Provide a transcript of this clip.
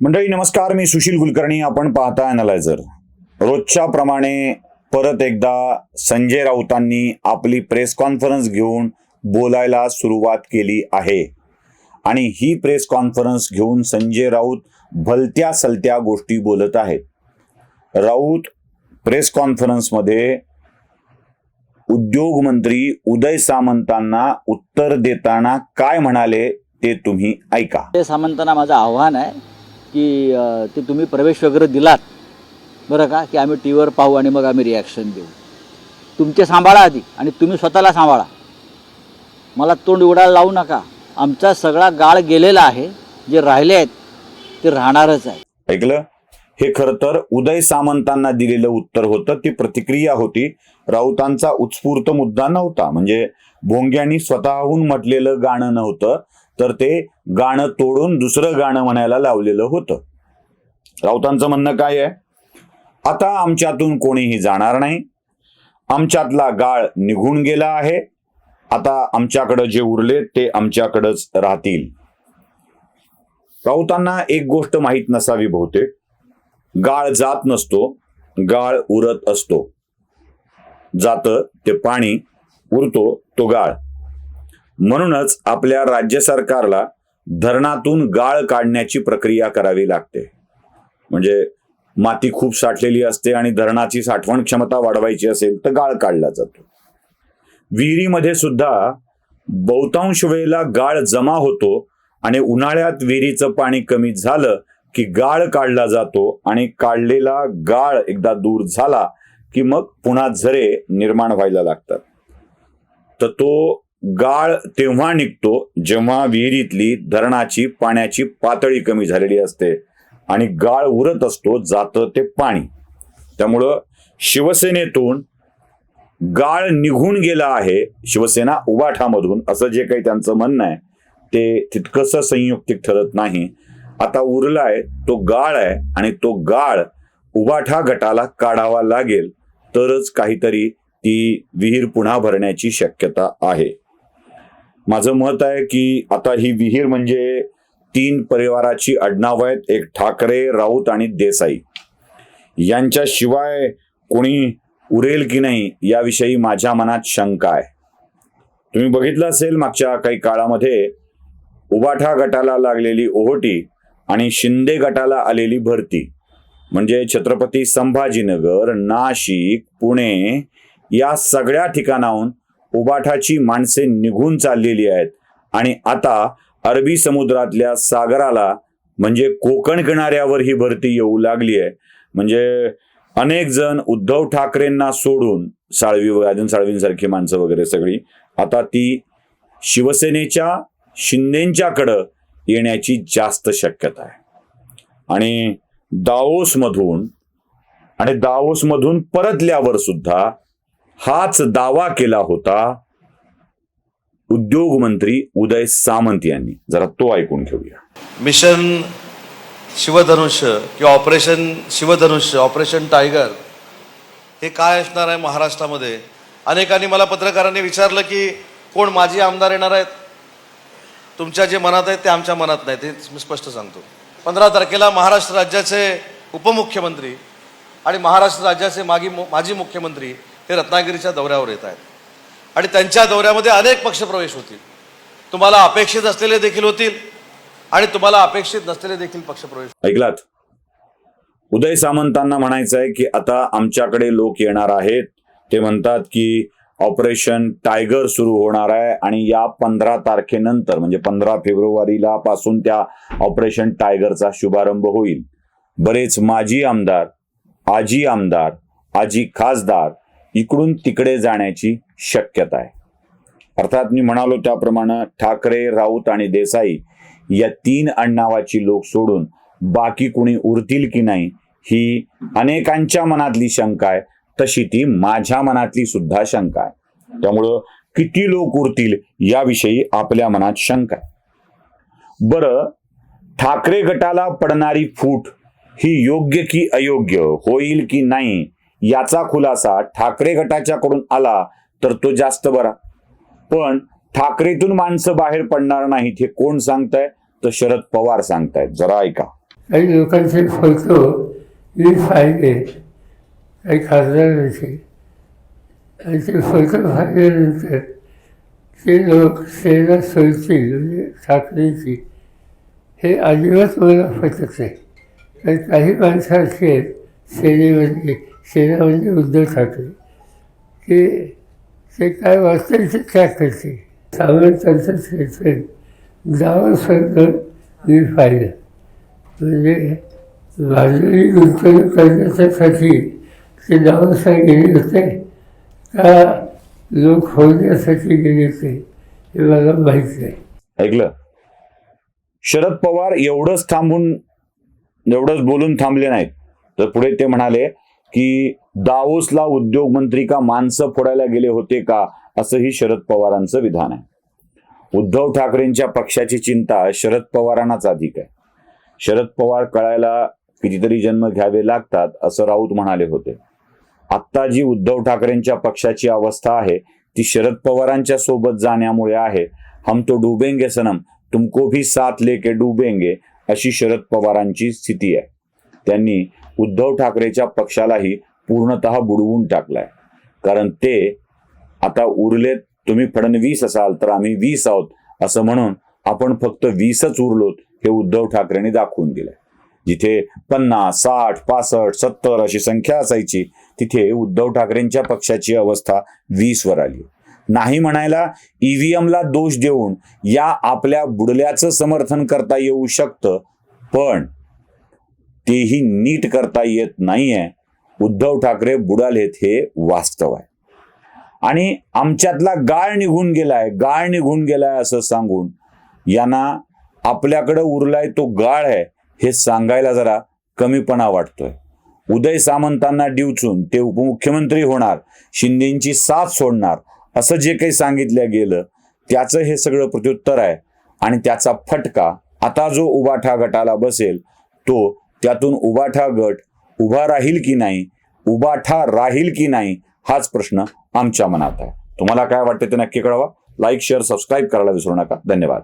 मंडळी नमस्कार मी सुशील कुलकर्णी. आपण पाहता अनालायझर रोजच्या प्रमाणे परत एकदा संजय राऊतांनी आपली प्रेस कॉन्फरन्स घेऊन बोलायला सुरुवात केली आहे. आणि ही प्रेस कॉन्फरन्स घेऊन संजय राऊत भलत्या सलत्या गोष्टी बोलत आहेत. राऊत प्रेस कॉन्फरन्समध्ये उद्योग मंत्री उदय सामंतांना उत्तर देताना काय म्हणाले ते तुम्ही ऐका. उदय सामंतांना माझं आव्हान आहे की ते तुम्ही प्रवेश वगैरे दिलात बरं का की आम्ही टी व्हीवर पाहू आणि मग आम्ही रिॲक्शन देऊ. तुमचे सांभाळा आधी आणि तुम्ही स्वतःला सांभाळा. मला तोंड उडायला लावू नका. आमचा सगळा गाळ गेलेला आहे. जे राहिले आहेत ते राहणारच आहे ऐकलं? हे खरं तर उदय सामंतांना दिलेलं उत्तर होतं. ती प्रतिक्रिया होती. राऊतांचा उत्स्फूर्त मुद्दा नव्हता. म्हणजे भोंग्यांनी स्वतःहून म्हटलेलं गाणं नव्हतं. तर ते गाणं तोडून दुसरं गाणं म्हणायला लावलेलं होतं. राऊतांचं म्हणणं काय आहे? आता आमच्यातून कोणीही जाणार नाही. आमच्यातला गाळ निघून गेला आहे. आता आमच्याकडं जे उरले ते आमच्याकडंच राहतील. राऊतांना एक गोष्ट माहीत नसावी बहुतेक. गाळ जात नसतो गाळ उरत असतो. जात ते पाणी उरतो तो गाळ. म्हणूनच आपल्या राज्य सरकारला धरणातून गाळ काढण्याची प्रक्रिया करावी लागते. म्हणजे माती खूप साठलेली असते आणि धरणाची साठवण क्षमता वाढवायची असेल तर गाळ काढला जातो. विहिरीमध्ये सुद्धा बहुतांश वेळेला गाळ जमा होतो आणि उन्हाळ्यात विहिरीचं पाणी कमी झालं की गाळ काढला जातो आणि काढलेला गाळ एकदा दूर झाला की मग पुन्हा झरे निर्माण व्हायला लागतात. तर तो गाळ तेव्हा निघतो जेव्हा विहिरीतली धरणाची पाण्याची पातळी कमी झालेली असते आणि गाळ उरत असतो जातं ते पाणी. त्यामुळं शिवसेनेतून गाळ निघून गेला आहे शिवसेना उबाठामधून असं जे काही त्यांचं म्हणणं आहे ते तितकंसं संयुक्तिक ठरत नाही. आता उरलाय तो गाळ आहे आणि तो गाळ उबाठा गटाला काढावा लागेल तरच काहीतरी ती विहीर पुन्हा भरण्याची शक्यता आहे. माझं मत आहे की आता ही विहीर म्हणजे तीन परिवाराची आडनाव आहेत एक ठाकरे राऊत आणि देसाई. यांच्याशिवाय कोणी उरेल की नाही याविषयी माझ्या मनात शंका आहे. तुम्ही बघितलं असेल मागच्या काही काळामध्ये उबाठा गटाला लागलेली ओहोटी आणि शिंदे गटाला आलेली भरती. म्हणजे छत्रपती संभाजीनगर नाशिक पुणे या सगळ्या ठिकाणाहून उबाठाची माणसे निघून चाललेली आहेत. आणि आता अरबी समुद्रातल्या सागराला म्हणजे कोकण किनाऱ्यावर ही भरती येऊ लागली आहे. म्हणजे अनेक जण उद्धव ठाकरेंना सोडून साळवी व साळवींसारखी माणसं वगैरे सगळी आता ती शिवसेनेच्या शिंदेच्याकडं येण्याची जास्त शक्यता आहे. आणि दाओसमधून आणि दाओसमधून परतल्यावर सुद्धा हाच दावा केला होता उद्योग मंत्री उदय सामंत यांनी. जरा तो ऐकून घेऊया. मिशन शिवधनुष्य किंवा ऑपरेशन शिवधनुष्य ऑपरेशन टायगर हे काय असणार आहे महाराष्ट्रामध्ये? अनेकांनी मला पत्रकारांनी विचारलं की कोण माजी आमदार येणार आहेत? तुमच्या जे मनात आहेत ते आमच्या मनात नाही ते मी स्पष्ट सांगतो. पंधरा तारखेला महाराष्ट्र राज्याचे उपमुख्यमंत्री आणि महाराष्ट्र राज्याचे मागी माजी मुख्यमंत्री हे रत्नागिरीच्या दौऱ्यावर येत आहेत. आणि त्यांच्या दौऱ्यामध्ये अनेक पक्षप्रवेश होतील. तुम्हाला अपेक्षित असलेले देखील होतील आणि तुम्हाला अपेक्षित नसलेले देखील पक्षप्रवेश ऐकलात? उदय सामंतांना म्हणायचं आहे की आता आमच्याकडे लोक येणार आहेत. ते म्हणतात की ऑपरेशन टायगर सुरू होणार आहे आणि या पंधरा तारखेनंतर म्हणजे पंधरा फेब्रुवारीला पासून त्या ऑपरेशन टायगरचा शुभारंभ होईल. बरेच माजी आमदार आजी आमदार आजी खासदार इकडून तिकडे जाण्याची शक्यता आहे. अर्थात मी म्हणालो त्याप्रमाणे ठाकरे राऊत आणि देसाई या तीन अण्णावाची लोक सोडून बाकी कुणी उरतील की नाही ही अनेकांच्या मनातली शंका आहे. तशी ती माझ्या मनातली सुद्धा शंका आहे. त्यामुळं किती लोक उरतील याविषयी आपल्या मनात शंका आहे. बरं ठाकरे गटाला पडणारी फूट ही योग्य की अयोग्य होईल की नाही याचा खुलासा ठाकरे गटाच्याकडून आला तर तो जास्त बरा. पण ठाकरेतून माणसं बाहेर पडणार नाहीत हे कोण सांगताय? तर शरद पवार सांगतायत. जरा ऐका. काही लोकांचे फोटो मी पाहिले काही खासदारांचे. आणि ते फोटो पाहिल्यानंतर ते लोक सेना सोडतील म्हणजे ठाकरेची. हे अजिबात मला पटत नाही. काही माणसं अशी आहेत सेनेमध्ये सेना म्हणजे उद्धव ठाकरे की ते काय वाचतील ते काय करते सावंतांचं क्षेत्र गावासारखं मी पाहिलं. म्हणजे वाजवी गुंतवणूक करण्याच्यासाठी ते गावासाठी गेले होते. का लोक होण्यासाठी गेले होते हे मला माहीत नाही. ऐकलं? शरद पवार एवढंच थांबून एवढंच बोलून थांबले नाहीत. तर पुढे ते म्हणाले की दावोसला उद्योग मंत्री का माणसं फोडायला गेले होते का असंही शरद पवारांचं विधान आहे. उद्धव ठाकरेंच्या पक्षाची चिंता शरद पवारांनाच अधिक आहे. शरद पवार कळायला कितीतरी जन्म घ्यावे लागतात असं राऊत म्हणाले होते. आत्ता जी उद्धव ठाकरेंच्या पक्षाची अवस्था आहे ती शरद पवारांच्या सोबत जाण्यामुळे आहे. हम तो डुबेंगे सनम तुमको भी साथ लेके डुबेंगे अशी शरद पवारांची स्थिती आहे. त्यांनी उद्धव ठाकरेच्या पक्षालाही पूर्णतः बुडवून टाकलाय. कारण ते आता उरलेत तुम्ही फडणवीस असाल तर आम्ही वीस आहोत असं म्हणून आपण फक्त वीसच उरलोत हे उद्धव ठाकरेंनी दाखवून दिलंय. जिथे पन्नास साठ पासष्ट सत्तर अशी संख्या असायची तिथे उद्धव ठाकरेंच्या पक्षाची अवस्था वीस वर आली. नाही म्हणायला ईव्हीएमला दोष देऊन या आपल्या बुडल्याचं समर्थन करता येऊ शकतं पण तेही नीट करता येत नाहीये. उद्धव ठाकरे बुडालेत हे वास्तव आहे. आणि आमच्यातला गाळ निघून गेलाय गाळ निघून गेलाय असं सांगून यांना आपल्याकडं उरलाय तो गाळ आहे हे सांगायला जरा कमीपणा वाटतोय. उदय सामंतांना डिवचून ते उपमुख्यमंत्री होणार शिंदेची साथ सोडणार असं जे काही सांगितलं गेलं त्याचं हे सगळं प्रत्युत्तर आहे. आणि त्याचा फटका आता जो उबाठा गटाला बसेल तो त्यातून उबाठा गट उभा राहील की नाही उबाठा राहील की नाही हाच प्रश्न आमच्या मनात आहे. तुम्हाला काय वाटतं ते नक्की कळवा. लाईक शेअर सबस्क्राईब करायला विसरू नका. धन्यवाद.